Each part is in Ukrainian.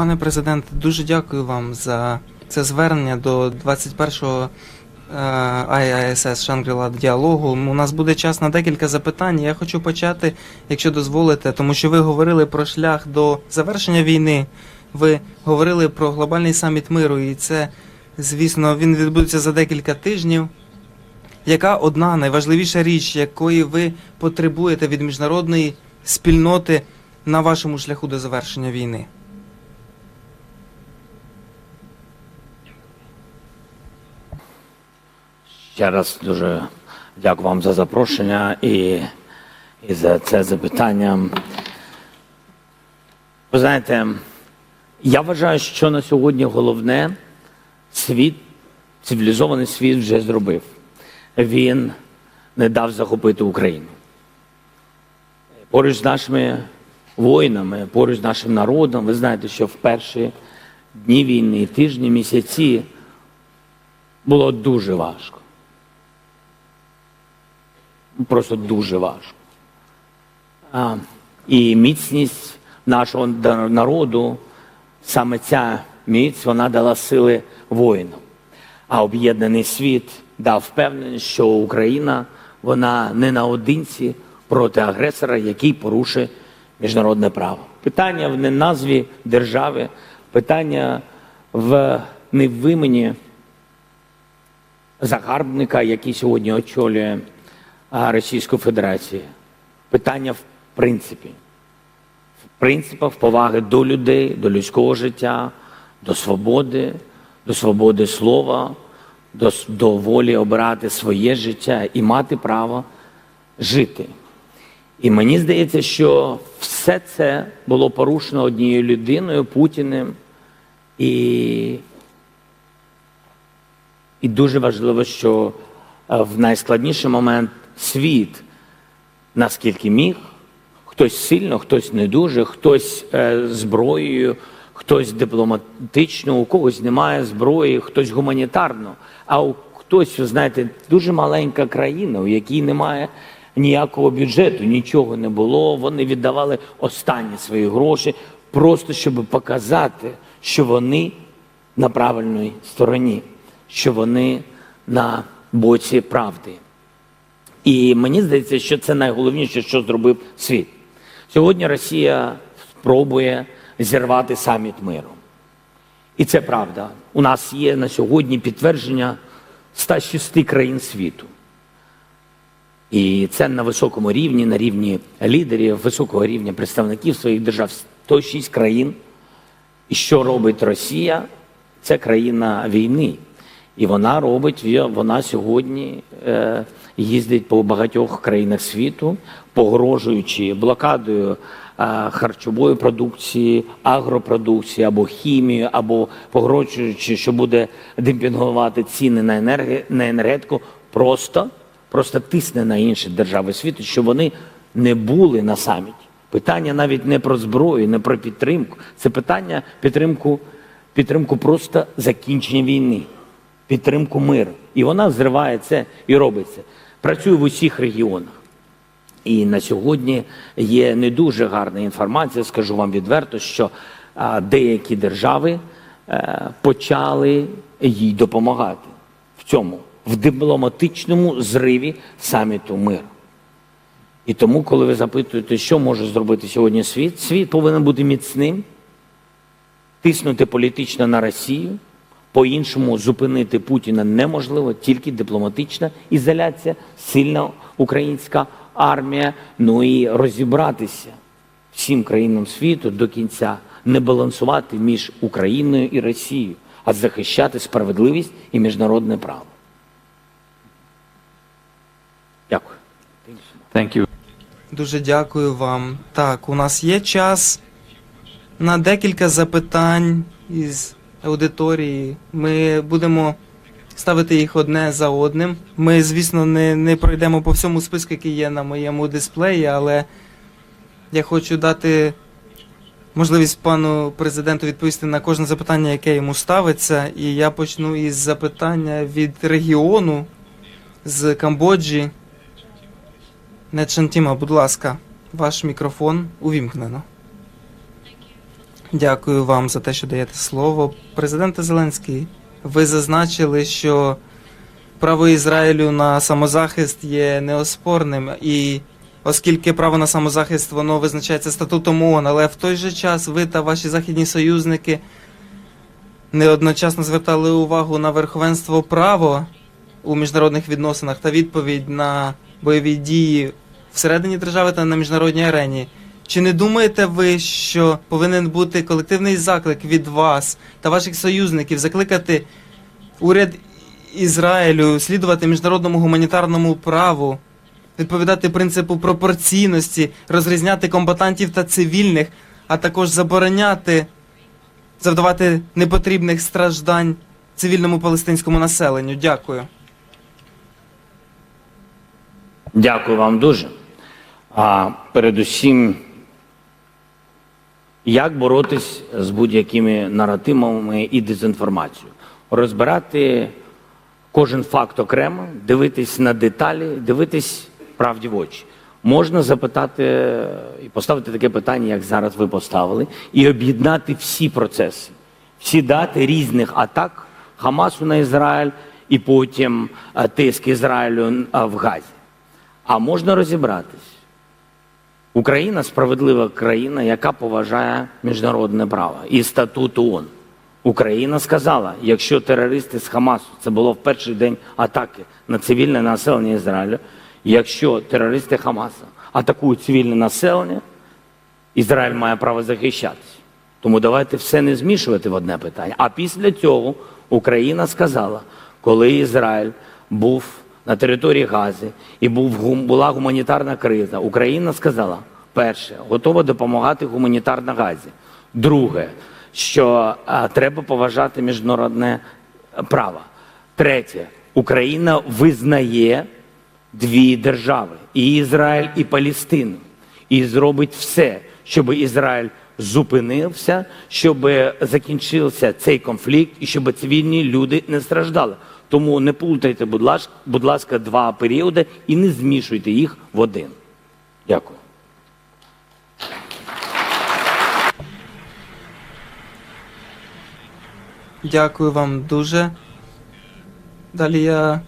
Пане президенте, дуже дякую вам за це звернення до 21-го е, IISS Шангрила діалогу. У нас буде час на декілька запитань. Я хочу почати, якщо дозволите, тому що ви говорили про шлях до завершення війни. Ви говорили про глобальний саміт миру, і це, звісно, він відбудеться за декілька тижнів. Яка одна найважливіша річ, якої ви потребуєте від міжнародної спільноти на вашому шляху до завершення війни? Ще раз дуже дякую вам за запрошення і, і за це запитання. Ви знаєте, я вважаю, що на сьогодні головне світ, цивілізований світ вже зробив. Він не дав захопити Україну. Поруч з нашими воїнами, поруч з нашим народом, ви знаєте, що в перші дні війни, тижні, місяці було дуже важко. Просто дуже важко. А, і міцність нашого народу, саме ця міць, вона дала сили воїнам. А об'єднаний світ дав впевненість, що Україна вона не наодинці проти агресора, який порушує міжнародне право. Питання в не назві держави, питання в не в імені загарбника, який сьогодні очолює а, Російську Федерацію. Питання в принципі, в принципах поваги до людей, до людського життя, до свободи, до свободи слова, до, до волі обирати своє життя і мати право жити. І мені здається, що все це було порушено однією людиною, Путіним. І і дуже важливо, що е, в найскладніший момент світ, наскільки міг, хтось сильно, хтось не дуже, хтось е, зброєю, хтось дипломатично, у когось немає зброї, хтось гуманітарно, а у хтось, ви знаєте, дуже маленька країна, у якій немає ніякого бюджету, нічого не було. Вони віддавали останні свої гроші, просто щоб показати, що вони на правильній стороні, що вони на боці правди. І мені здається, що це найголовніше, що зробив світ. Сьогодні Росія спробує зірвати саміт миру. І це правда. У нас є на сьогодні підтвердження 106 країн світу. І це на високому рівні, на рівні лідерів, високого рівня представників своїх держав 106 країн. І що робить Росія? Це країна війни. І вона робить, вона сьогодні е, їздить по багатьох країнах світу, погрожуючи блокадою е, харчової продукції, агропродукції або хімію, або погрожуючи, що буде демпінгувати ціни на, енерги, на енергетику, просто, просто тисне на інші держави світу, щоб вони не були на саміті. Питання навіть не про зброю, не про підтримку. Це питання підтримку, підтримку просто закінчення війни, підтримку миру. І вона зриває це і робить це. Працює в усіх регіонах. І на сьогодні є не дуже гарна інформація, скажу вам відверто, що деякі держави е, почали їй допомагати в цьому, в дипломатичному зриві саміту миру. І тому, коли ви запитуєте, що може зробити сьогодні світ, світ повинен бути міцним, тиснути політично на Росію. По-іншому зупинити Путіна неможливо, тільки дипломатична ізоляція, сильна українська армія. Ну і розібратися всім країнам світу до кінця, не балансувати між Україною і Росією, а захищати справедливість і міжнародне право. Дякую. Thank you. Дуже дякую вам. Так, у нас є час на декілька запитань із аудиторії. Ми будемо ставити їх одне за одним. Ми, звісно, не, не пройдемо по всьому списку, який є на моєму дисплеї, але я хочу дати можливість пану президенту відповісти на кожне запитання, яке йому ставиться. І я почну із запитання від регіону з Камбоджі. Нечантіма, будь ласка, ваш мікрофон увімкнено. Дякую вам за те, що даєте слово. Президенте Зеленський, ви зазначили, що право Ізраїлю на самозахист є неоспорним, і оскільки право на самозахист воно визначається статутом ООН, але в той же час ви та ваші західні союзники неодночасно звертали увагу на верховенство права у міжнародних відносинах та відповідь на бойові дії всередині держави та на міжнародній арені. Чи не думаєте ви, що повинен бути колективний заклик від вас та ваших союзників закликати уряд Ізраїлю слідувати міжнародному гуманітарному праву, відповідати принципу пропорційності, розрізняти комбатантів та цивільних, а також забороняти завдавати непотрібних страждань цивільному палестинському населенню? Дякую. Дякую вам дуже. А передусім, як боротись з будь-якими наративами і дезінформацією? Розбирати кожен факт окремо, дивитись на деталі, дивитись правді в очі. Можна запитати і поставити таке питання, як зараз ви поставили, і об'єднати всі процеси, всі дати різних атак Хамасу на Ізраїль і потім е, тиск Ізраїлю е, в Газі. А можна розібратись. Україна справедлива країна, яка поважає міжнародне право і статут ООН. Україна сказала, якщо терористи з Хамасу, це було в перший день атаки на цивільне населення Ізраїлю, якщо терористи Хамасу атакують цивільне населення, Ізраїль має право захищатися. Тому давайте все не змішувати в одне питання. А після цього Україна сказала, коли Ізраїль був на території Гази і був, була гуманітарна криза, Україна сказала, перше, готова допомагати гуманітарно Газі. Друге, що а, треба поважати міжнародне е, право. Третє, Україна визнає дві держави і Ізраїль, і Палестину. І зробить все, щоб Ізраїль зупинився, щоб закінчився цей конфлікт і щоб цивільні люди не страждали. Тому не плутайте, будь ласка, будь ласка, два періоди і не змішуйте їх в один. Дякую. Дякую вам дуже. Далі я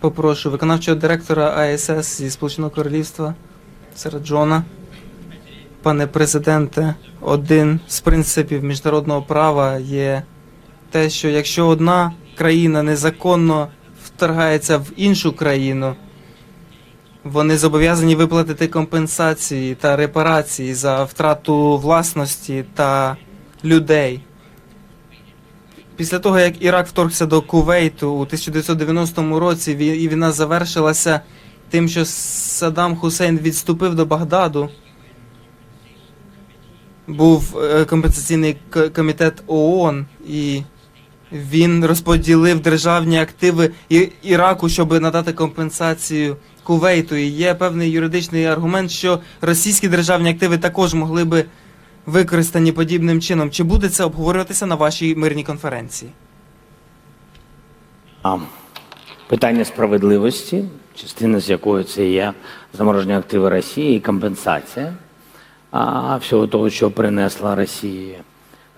попрошу виконавчого директора АСС зі Сполученого Королівства Джона. Пане президенте, один з принципів міжнародного права є те, що якщо одна країна незаконно вторгається в іншу країну, вони зобов'язані виплатити компенсації та репарації за втрату власності та людей. Після того, як Ірак вторгся до Кувейту у 1990 році, і війна завершилася тим, що Саддам Хусейн відступив до Багдаду, був е, компенсаційний комітет ООН, і він розподілив державні активи Іраку, щоб надати компенсацію Кувейту. І є певний юридичний аргумент, що російські державні активи також могли би використані подібним чином. Чи буде це обговорюватися на вашій мирній конференції? А, питання справедливості, частина з якої це є заморожені активи Росії і компенсація а, всього того, що принесла Росія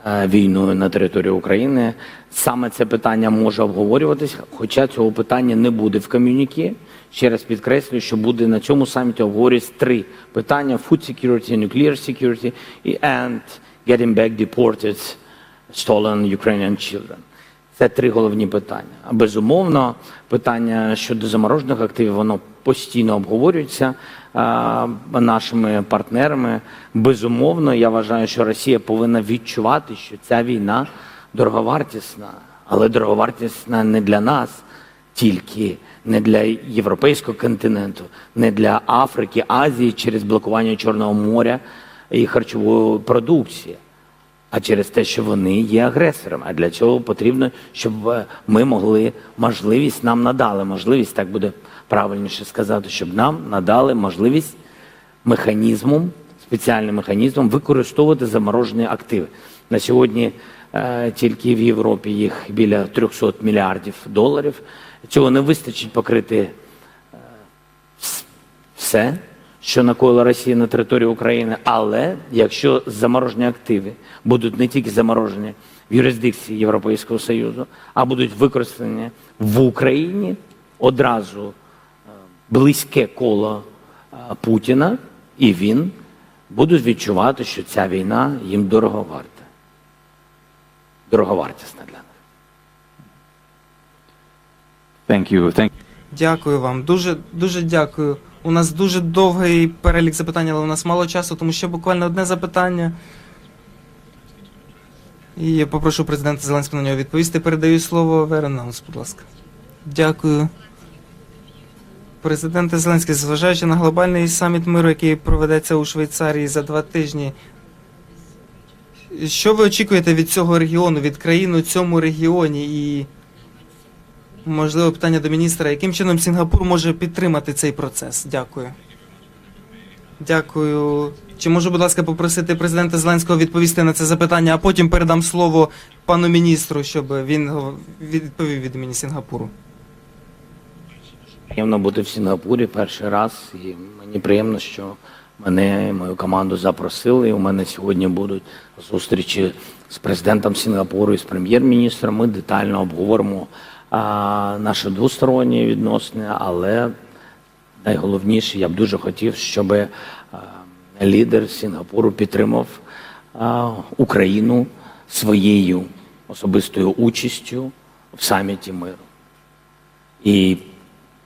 війною на території України. Саме це питання може обговорюватись, хоча цього питання не буде в ком'юніке. Ще раз підкреслюю, що буде на цьому саміті обговорюватись три питання: food security, nuclear security and getting back deported stolen Ukrainian children. Це три головні питання. Безумовно, питання щодо заморожених активів, воно постійно обговорюється а, нашими партнерами. Безумовно, я вважаю, що Росія повинна відчувати, що ця війна дороговартісна, але дороговартісна не для нас тільки, не для європейського континенту, не для Африки, Азії через блокування Чорного моря і харчової продукції а через те, що вони є агресором. А для цього потрібно, щоб е, ми могли можливість, нам надали можливість, так буде правильніше сказати, щоб нам надали можливість механізмом, спеціальним механізмом використовувати заморожені активи. На сьогодні е, тільки в Європі їх біля 300 мільярдів доларів. Цього не вистачить покрити все, що накоїла Росія на території України. Але якщо заморожені активи будуть не тільки заморожені в юрисдикції Європейського Союзу, а будуть використані в Україні одразу е, близьке коло е, Путіна, і він будуть відчувати, що ця війна їм дорого варта. Дороговартісна для них. Thank you. Thank Дякую вам. Дуже дуже дякую. У нас дуже довгий перелік запитань, але у нас мало часу, тому ще буквально одне запитання. І я попрошу президента Зеленського на нього відповісти. Передаю слово Веренаус, будь ласка. Дякую. Президенте Зеленський, зважаючи на глобальний саміт миру, який проведеться у Швейцарії за два тижні. Що ви очікуєте від цього регіону, від країн у цьому регіоні? І Можливо, питання до міністра. Яким чином Сінгапур може підтримати цей процес? Дякую. Дякую. Чи можу, будь ласка, попросити президента Зеленського відповісти на це запитання, а потім передам слово пану міністру, щоб він відповів від імені Сінгапуру. Приємно бути в Сінгапурі перший раз, і мені приємно, що мене і мою команду запросили. І у мене сьогодні будуть зустрічі з президентом Сінгапуру і з прем'єр-міністром. Ми детально обговоримо наші двосторонні відносини, але найголовніше, я б дуже хотів, щоб лідер Сінгапуру підтримав Україну своєю особистою участю в саміті миру. І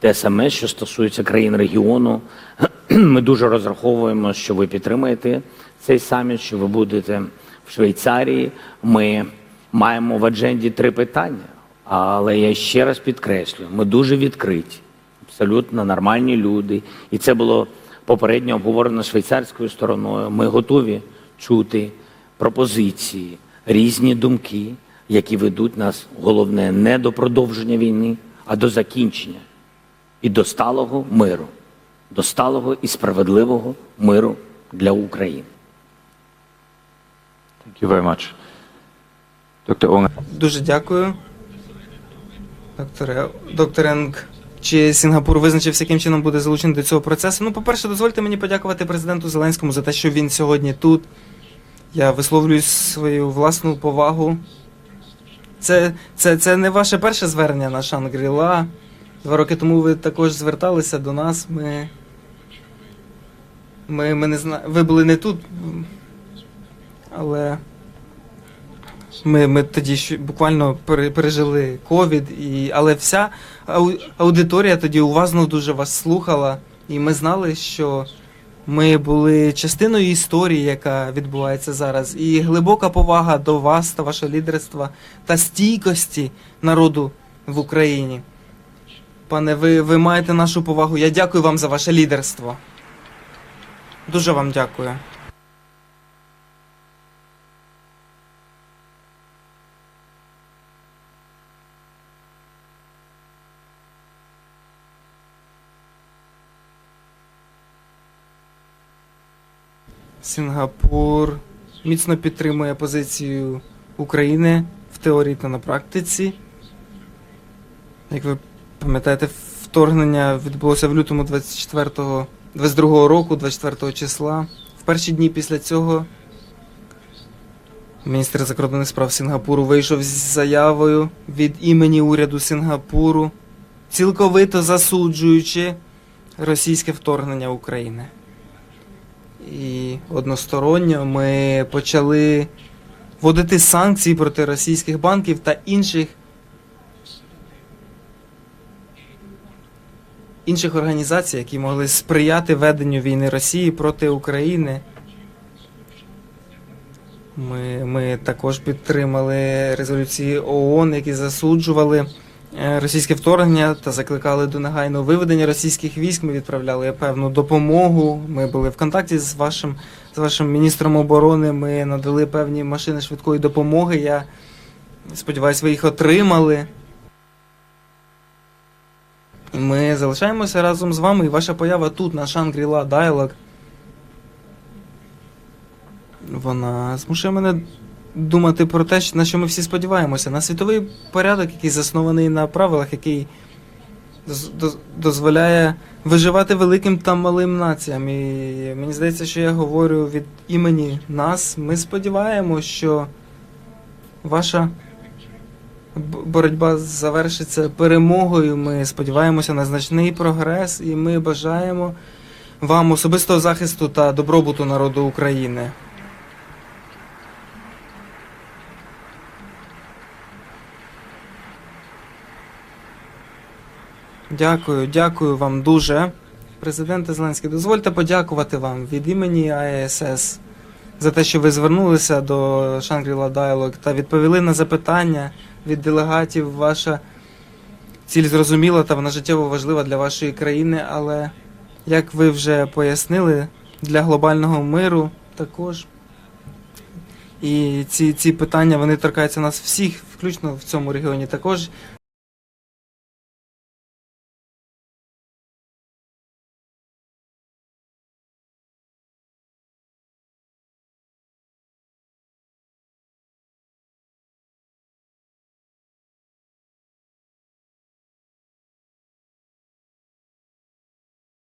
те саме, що стосується країн регіону, ми дуже розраховуємо, що ви підтримаєте цей саміт, що ви будете в Швейцарії. Ми маємо в адженді три питання. Але я ще раз підкреслюю, ми дуже відкриті, абсолютно нормальні люди. І це було попередньо обговорено швейцарською стороною. Ми готові чути пропозиції, різні думки, які ведуть нас головне не до продовження війни, а до закінчення і до сталого миру, до сталого і справедливого миру для України. thank you very much. Dr. Ong, Дуже дякую. Докторе, доктор Енг, чи Сінгапур визначився, яким чином буде залучений до цього процесу? Ну, по-перше, дозвольте мені подякувати президенту Зеленському за те, що він сьогодні тут. Я висловлюю свою власну повагу. Це, це, це не ваше перше звернення на Шангріла. Два роки тому ви також зверталися до нас. Ми. Ми, ми не зна... Ви були не тут, але. Ми, ми тоді буквально пережили ковід, і, але вся аудиторія тоді уважно дуже вас слухала, і ми знали, що ми були частиною історії, яка відбувається зараз. І глибока повага до вас та вашого лідерства та стійкості народу в Україні. Пане, ви, ви маєте нашу повагу. Я дякую вам за ваше лідерство. Дуже вам дякую. Сінгапур міцно підтримує позицію України в теорії та на практиці. Як ви пам'ятаєте, вторгнення відбулося в лютому 24 22 року, 24 го числа. В перші дні після цього міністр закордонних справ Сінгапуру вийшов з заявою від імені уряду Сінгапуру, цілковито засуджуючи російське вторгнення України. І односторонньо ми почали вводити санкції проти російських банків та інших інших організацій, які могли сприяти веденню війни Росії проти України. Ми, ми також підтримали резолюції ООН, які засуджували російське вторгнення та закликали до негайного виведення російських військ. Ми відправляли певну допомогу. Ми були в контакті з вашим, з вашим міністром оборони. Ми надали певні машини швидкої допомоги. Я сподіваюся, ви їх отримали. Ми залишаємося разом з вами, і ваша поява тут, на Shangri-La Dialogue, вона змушує мене думати про те, на що ми всі сподіваємося. На світовий порядок, який заснований на правилах, який доз- доз- дозволяє виживати великим та малим націям. І мені здається, що я говорю від імені нас. Ми сподіваємося, що ваша боротьба завершиться перемогою. Ми сподіваємося на значний прогрес, і ми бажаємо вам особистого захисту та добробуту народу України. Дякую, дякую вам дуже. Президенте Зеленський, дозвольте подякувати вам від імені АЕСС за те, що ви звернулися до Shangri-La Dialogue та відповіли на запитання від делегатів. Ваша ціль зрозуміла та вона життєво важлива для вашої країни, але як ви вже пояснили, для глобального миру також. І ці, ці питання вони торкаються нас всіх, включно в цьому регіоні. Також